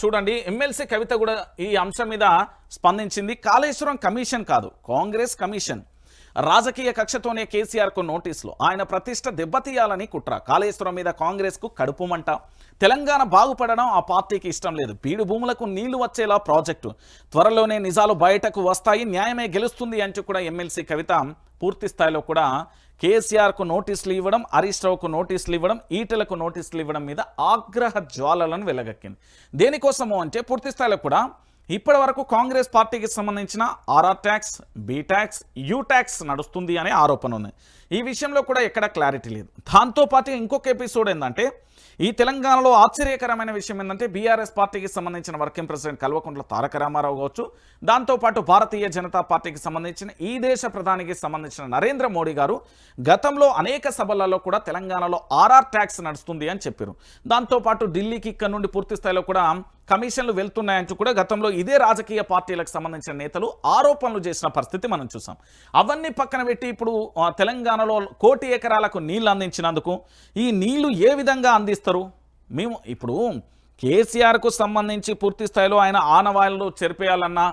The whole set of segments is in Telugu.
చూడండి ఎమ్మెల్సీ కవిత కూడా ఈ అంశం మీద స్పందించింది. కాళేశ్వరం కమిషన్ కాదు కాంగ్రెస్ కమిషన్. రాజకీయ కక్షతోనే కేసీఆర్కు నోటీసులు. ఆయన ప్రతిష్ట దెబ్బతీయాలని కుట్ర. కాళేశ్వరం మీద కాంగ్రెస్కు కడుపుమంట తెలంగాణ బాగుపడడం ఆ పార్టీకి ఇష్టం లేదు. బీడు భూములకు నీళ్ళు వచ్చేలా ప్రాజెక్టు. త్వరలోనే నిజాలు బయటకు వస్తాయి న్యాయమే గెలుస్తుంది అంటూ కూడా ఎమ్మెల్సీ కవిత పూర్తి స్థాయిలో కూడా కేసీఆర్కు నోటీసులు ఇవ్వడం హరీష్ రావుకు నోటీసులు ఇవ్వడం ఈటలకు నోటీసులు ఇవ్వడం మీద ఆగ్రహ జ్వాలలను వెలగక్కింది. దేనికోసము అంటే పూర్తి స్థాయిలో కూడా ఇప్పటి వరకు కాంగ్రెస్ పార్టీకి సంబంధించిన RR tax B tax U tax నడుస్తుంది అనే ఆరోపణ ఉంది. ఈ విషయంలో కూడా ఎక్కడ క్లారిటీ లేదు. దాంతోపాటు ఇంకొక ఎపిసోడ్ ఏంటంటే ఈ తెలంగాణలో ఆశ్చర్యకరమైన విషయం ఏంటంటే బీఆర్ఎస్ పార్టీకి సంబంధించిన వర్కింగ్ ప్రెసిడెంట్ కల్వకుంట్ల తారక రామారావు కావచ్చు దాంతోపాటు భారతీయ జనతా పార్టీకి సంబంధించిన ఈ దేశ ప్రధానికి సంబంధించిన నరేంద్ర మోడీ గారు గతంలో అనేక సభలలో కూడా తెలంగాణలో ఆర్ఆర్ ట్యాక్స్ నడుస్తుంది అని చెప్పారు. దాంతోపాటు ఢిల్లీకి ఇక్కడ నుండి పూర్తి స్థాయిలో కూడా కమిషన్లు వెళ్తున్నాయంటూ కూడా గతంలో ఇదే రాజకీయ పార్టీలకు సంబంధించిన నేతలు ఆరోపణలు చేసిన పరిస్థితి మనం చూసాం. అవన్నీ పక్కన పెట్టి ఇప్పుడు తెలంగాణలో కోటి ఎకరాలకు నీళ్ళు అందించినందుకు ఈ నీళ్ళు ఏ విధంగా అందిస్తారు మేము ఇప్పుడు కేసీఆర్కు సంబంధించి పూర్తి స్థాయిలో ఆయన ఆనవాయిలు చెరిపేయాలన్నా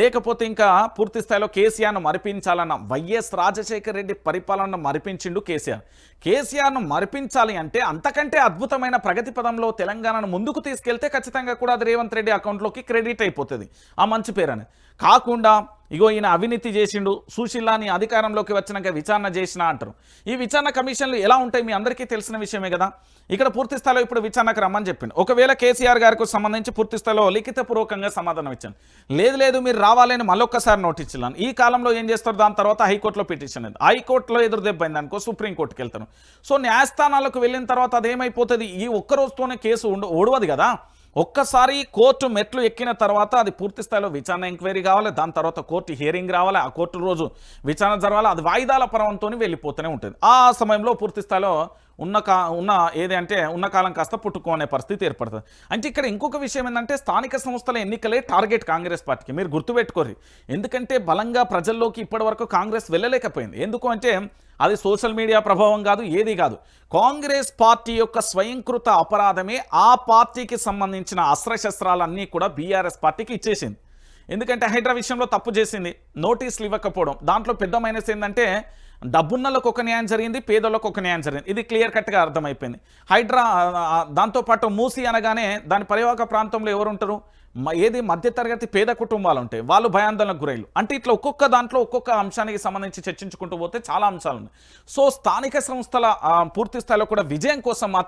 లేకపోతే ఇంకా పూర్తి స్థాయిలో కేసీఆర్ను మరిపించాలన్న వైఎస్ రాజశేఖర రెడ్డి పరిపాలనను మరిపించిండు కేసీఆర్. కేసీఆర్ను మరిపించాలి అంటే అంతకంటే అద్భుతమైన ప్రగతి పదంలో తెలంగాణను ముందుకు తీసుకెళ్తే ఖచ్చితంగా కూడా అది రేవంత్ రెడ్డి అకౌంట్లోకి క్రెడిట్ అయిపోతుంది. ఆ మంచి పేరు అని కాకుండా ఇగో ఈయన అవినీతి చేసిండు సుశీలాని అధికారంలోకి వచ్చినాక విచారణ చేసిన అంటారు. ఈ విచారణ కమిషన్లు ఎలా ఉంటాయి మీ అందరికీ తెలిసిన విషయమే కదా? ఇక్కడ పూర్తి స్థాయిలో ఇప్పుడు విచారణకు రమ్మని చెప్పిండు. ఒకవేళ కేసీఆర్ గారికి సంబంధించి పూర్తి స్థాయిలో లిఖితపూర్వకంగా సమాధానం ఇచ్చాను. లేదు లేదు మీరు రావాలని మళ్ళొక్కసారి నోటీస్ ఇచ్చాను. ఈ కాలంలో ఏం చేస్తారు? దాని తర్వాత హైకోర్టులో పిటిషన్ ఉంది హైకోర్టులో ఎదురు దెబ్బైంది అనుకో సుప్రీంకోర్టుకి వెళ్తాను సో న్యాయస్థానాలకు వెళ్ళిన తర్వాత అదేమైపోతుంది? ఈ ఒక్క రోజుతోనే కేసు ఉండ ఓడవదు కదా? ఒక్కసారి కోర్టు మెట్లు ఎక్కిన తర్వాత అది పూర్తి స్థాయిలో విచారణ ఎంక్వైరీ కావాలి దాని తర్వాత కోర్టు హియరింగ్ రావాలి ఆ కోర్టు రోజు విచారణ జరగాలి అది వాయిదాల పర్వంతో వెళ్ళిపోతూనే ఉంటుంది. ఆ సమయంలో పూర్తి స్థాయిలో ఉన్న కా ఉన్న ఏది అంటే ఉన్న కాలం కాస్త పుట్టుకోనే పరిస్థితి ఏర్పడుతుంది. అంటే ఇక్కడ ఇంకొక విషయం ఏంటంటే స్థానిక సంస్థల ఎన్నికలే టార్గెట్ కాంగ్రెస్ పార్టీకి. మీరు గుర్తుపెట్టుకోరు ఎందుకంటే బలంగా ప్రజల్లోకి ఇప్పటివరకు కాంగ్రెస్ వెళ్ళలేకపోయింది. ఎందుకు అంటే అది సోషల్ మీడియా ప్రభావం కాదు ఏది కాదు. కాంగ్రెస్ పార్టీ యొక్క స్వయంకృత అపరాధమే ఆ పార్టీకి సంబంధించిన అస్త్రశస్త్రాలన్నీ కూడా బీఆర్ఎస్ పార్టీకి ఇచ్చేసింది. ఎందుకంటే హైడ్రా విషయంలో తప్పు చేసింది. నోటీసులు ఇవ్వకపోవడం. దాంట్లో పెద్ద మైనస్ ఏంటంటే డబ్బున్నలకు ఒక న్యాయం జరిగింది పేదలకు ఒక న్యాయం జరిగింది. ఇది క్లియర్ కట్గా అర్థమైపోయింది. హైడ్రా దాంతోపాటు మూసి అనగానే దాని పరివాహక ప్రాంతంలో ఎవరు ఉంటారు ఏది మధ్యతరగతి పేద కుటుంబాలు ఉంటాయి వాళ్ళు భయాందోళనకు గురైలు అంటే ఇట్లా ఒక్కొక్క దాంట్లో ఒక్కొక్క అంశానికి సంబంధించి చర్చించుకుంటూ పోతే చాలా అంశాలు ఉన్నాయి సో స్థానిక సంస్థల పూర్తి స్థాయిలో కూడా విజయం కోసం మాత్రం